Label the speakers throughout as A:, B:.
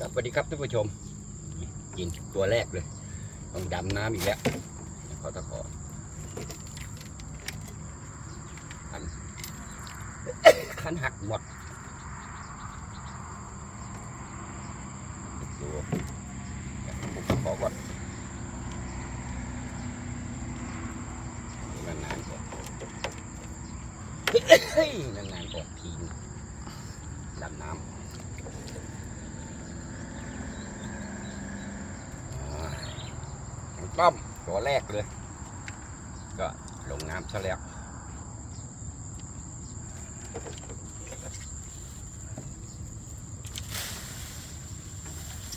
A: ครับสวัสดีครับท่านผู้ชมกินตัวแรกเลย ต้องดำน้ำอีกแล้วขอตะขอขันขันหักหมดดูผมขอก่อนนานๆก่อนนานๆก่อนทีนดำน้ำ ต้มตัวแรกเลย ก็ลงน้ำซะแล้ว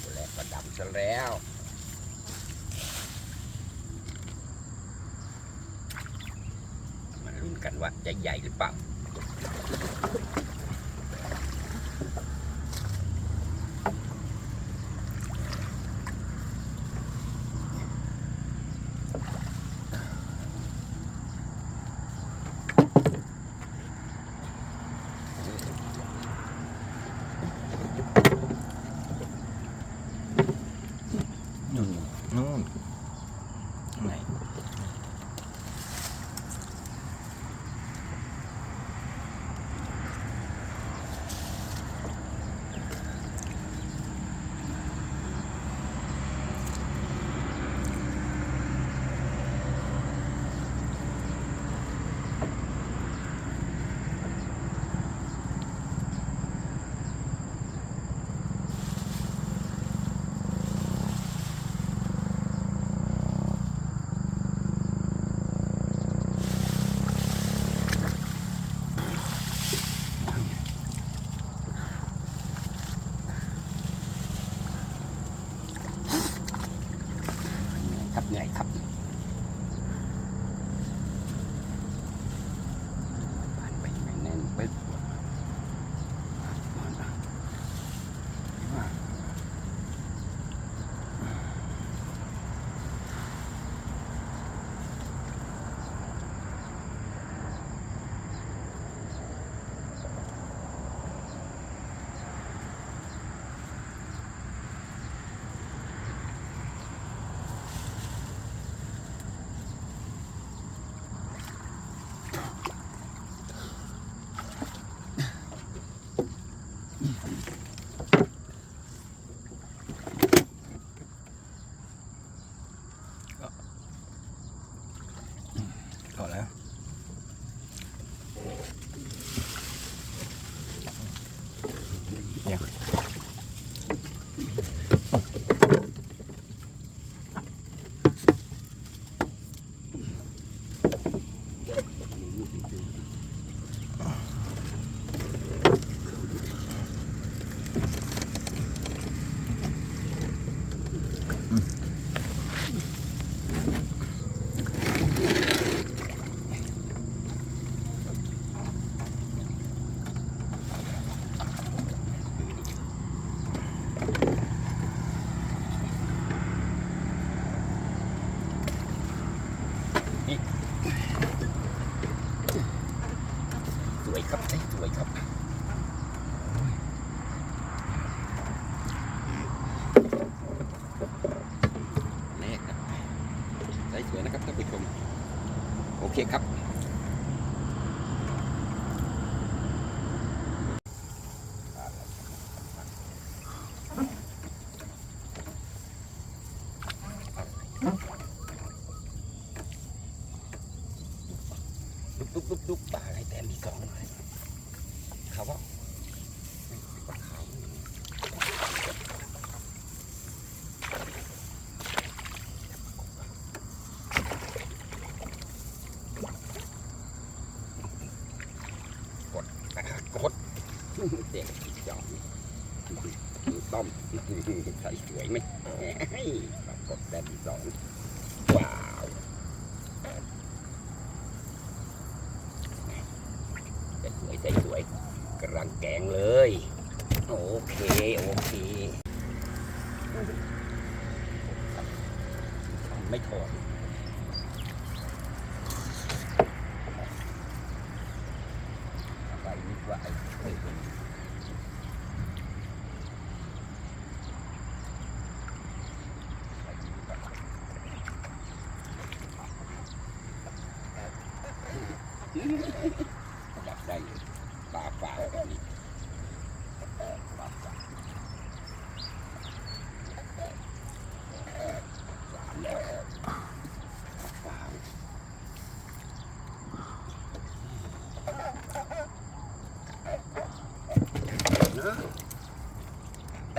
A: ตัวแรกก็ดำซะแล้วมาลุ้นกันว่าจะใหญ่หรือเปล่า
B: นู่นนู่นไหน
A: ครับเหนื่อยครับผ่านไปไม่แน่นปึ๊บ
B: พอแล้วยัง
A: สวยครับเอ้ยสวยครับแน่ครับได้สวยนะครับท่านผู้ชม โอ เคครับ ใส่สวยกำลังแกงเลย โอเค โอเคไม่ถอดไปนิดว่าไอ้ช่วยคนอ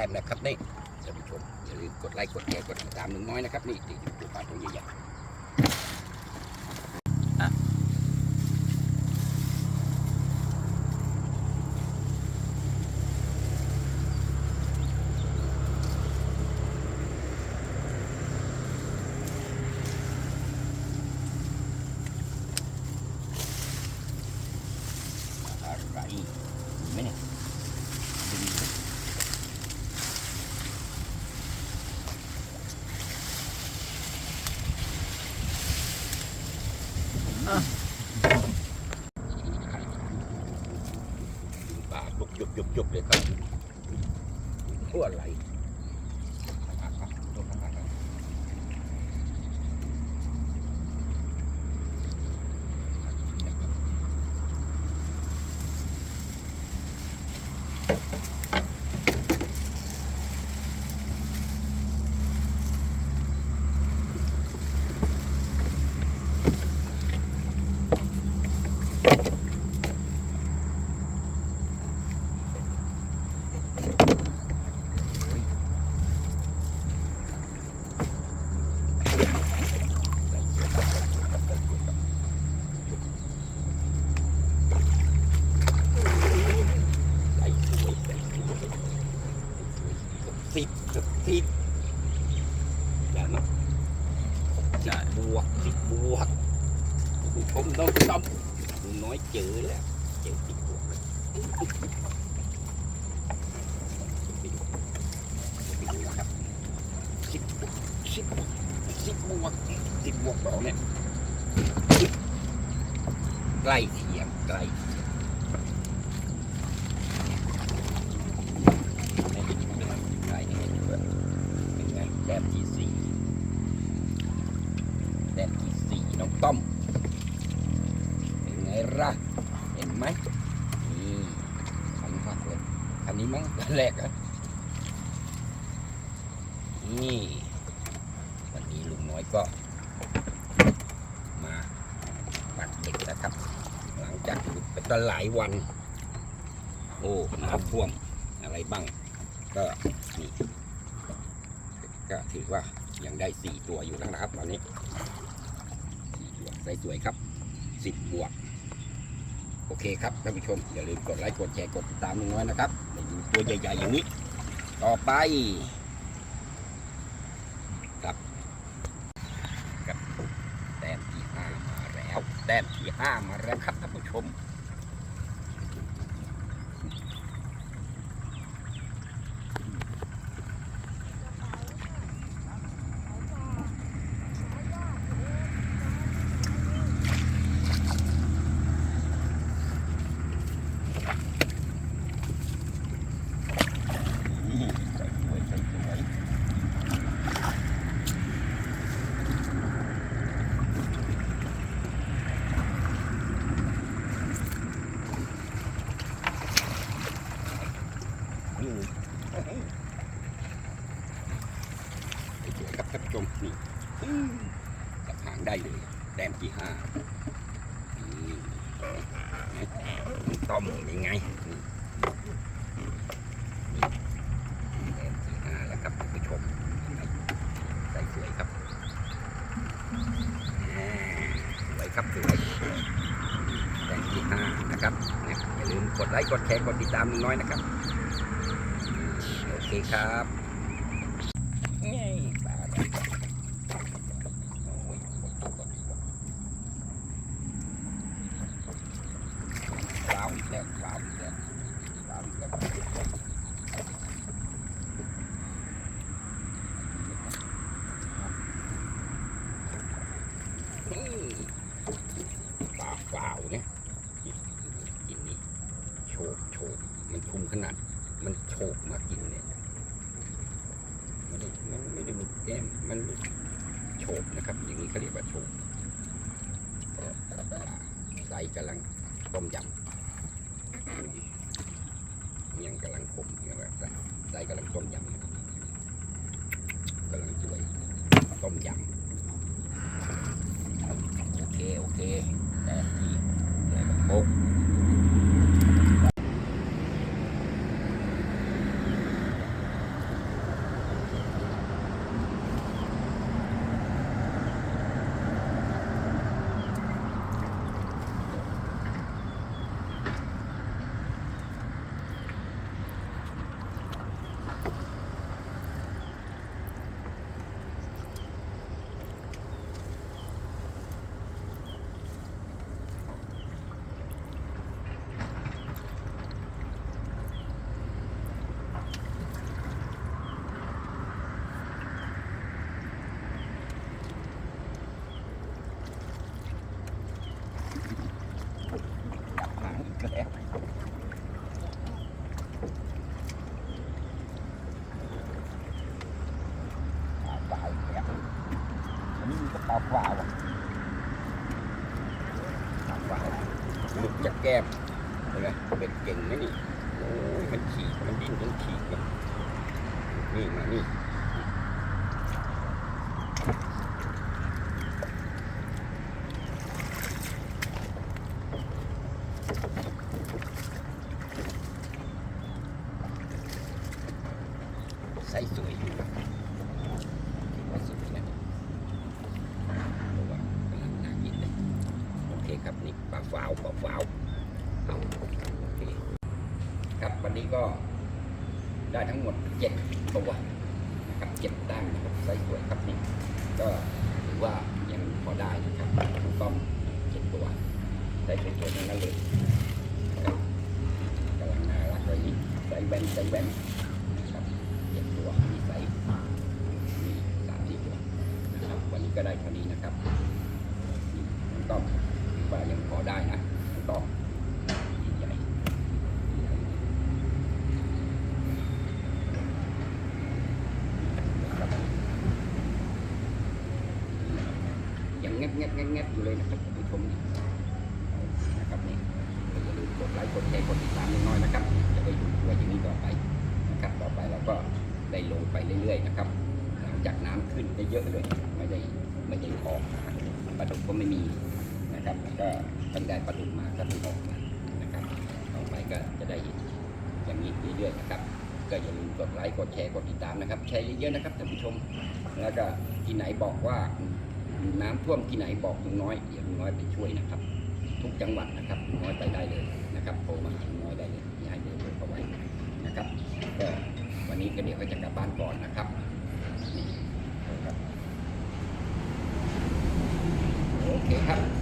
A: ต้มนะครับนี่ท่านผู้ชมอย่าลืมกดไลค์กดแชร์กดติดตามหนึ่งน้อยนะครับนี่ติดอยู่ปลาตัวใหญ่ๆ อะไรไม่เนี่ยปากยุบยุบยุบยุบเลยครับทั่วไหลไหลสวยไหลสวยสิบสิบอย่างนั้นสิบบวกสิบบวก ผมต้องต้องลุงน้อยเจอแล้วเจอสิบบวกวไปดูไปดูนะครับสิบบวกสิบบวกสิบบวกสิบบวกเราเนี่ยใกล้เคียงใกล้เคียงไม่ได้กินเลยใช่นี่ด้วยเป็นไงแต้มที่สี่แต้มที่สี่น้องต้อม ล่ะ เห็นไหมนี่ขันพักเลย อันนี้มั้งตอนแรกอะนี่ วันนี้ลุงน้อยก็ มาปัดเด็กนะครับ หลังจากหยุดไปตั้งหลายวัน โอ้น้ำท่วมอะไรบ้าง ก็นี่ก็ถือว่ายังได้สี่ตัวอยู่นะครับ ตอนนี้สี่ตัวใส่สวยครับสิบบวก โอเคครับท่านผู้ชมอย่าลืมกดไลค์กดแชร์กดติดตามลุงน้อยนะครับไปดูตัวใหญ่ๆอย่างนี้ ต่อไปครับกับแต้มที่ห้ามาแล้วแต้มที่ห้ามาแล้วครับท่านผู้ชม นี่ใส่สวยใส่สวยนี่เฮ้ยสวยครับท่านผู้ชมนี่อื้อกับหางได้เลย แต้มที่ห้านี่ต้อมยังไงนี่ แต้มที่ห้าแล้วครับท่านผู้ชมใส่สวยครับอ่าสวยครับสวยแต้มที่ห้านะครับเนี่ยอย่าลืม กดแชร์กดติดตามลุงน้อยนะครับ โอเคครับนี่ปลาอะไรโอ้ยกดกดกดว้าวอีกแล้วว้าวอีกแล้วว้าวอีกแล้ว อืมปลาเปล่าเนี่ยกินนี่โฉบโฉบมันชุมขนาด มันโฉบมากินเนี่ยไม่ได้มันไม่ได้มีแก้มมัน โฉบนะครับ อย่างนี้เขาเรียกว่าโฉบปลาไซส์กำลังต้มยำยังกำลังขมเมียงแบบไซส์กำลังต้มยำกำลังสวยต้มยำโอเคโอเคแต่ที่อะไรแบบโป๊ก จับหางอีกแล้วปลาปลาอีกแล้วอันนี้มีกระ เป๋าเปล่าอะปลาเปล่าหลุดจากแก้มเห็นไหมเป็นเก่งนะนี่โอ้ยมันขี่มันดิ้นจนขี่เนี่ยนี่มานี่ไส์สวยอยู่ถือว่าสวยนะเพราะว่ากำลังน่ากินเลย โอเครับนี่ปลาฝาวปลาฝาวเอาโอเคครับวันนี้ก็ได้ทั้งหมดเจ็ดตัวนะครับเจ็ดด้านนะครับไซส์สวยครับนี่ก็ถือว่ายังพอได้นะครับถูกต้องเจ็ดตัวได้สวยๆทั้งนั้นเลยกำลังน่ารักเลยนี่ใส่แว่นใส่แว่นนะครับเจ็ดตัวมีไซส์มีสามสี่ตัวนะครับ วันนี้ก็ได้เท่านี้นะครับนี่น้องต้อมถือว่ายังพอได้นะน้องต้อมใหญ่ใหญ่นะครับ ยั งแงบแงบแงบแงบอยู่เลยนะครับท่ผู้ชมนะครับนี่อย่าลืมกดไลค์กดแชร์กดติดตามน้อยๆนะครับ จะได้อยู่ด้วยอย่างนี้ต่อไปนะครับ ต่อไปเราก็ได้ลงไปเรื่อยๆนะครับ หลังจากน้ำขึ้นได้เยอะเลยไม่ได้ไม่ได้ออกนะครับปลาดุกก็ไม่มีนะครับก็ตั้งแต่ปลาดุกมาก็ถึงออกมานะครับต่อไปก็จะได้อย่างนี้เรื่อยๆนะครับก็อย่าลืมกดไลค์กดแชร์กดติดตามนะครับแชร์เยอะๆนะครับท่านผู้ชม แล้วก็ที่ไหนบอกว่า น้ำท่วมที่ไหนบอกลุงน้อยเดี๋ยวลุงน้อยไปช่วยนะครับ ทุกจังหวัดนะครับลุงน้อยไปได้เลยนะครับโทรมาหาลุงน้อยได้เลยย่าให้เดินเบอร์เขาไว้นะครับก็วันนี้ก็เดี๋ยวก็จะกลับบ้านก่อนนะครับนี่ครับโอเคครับ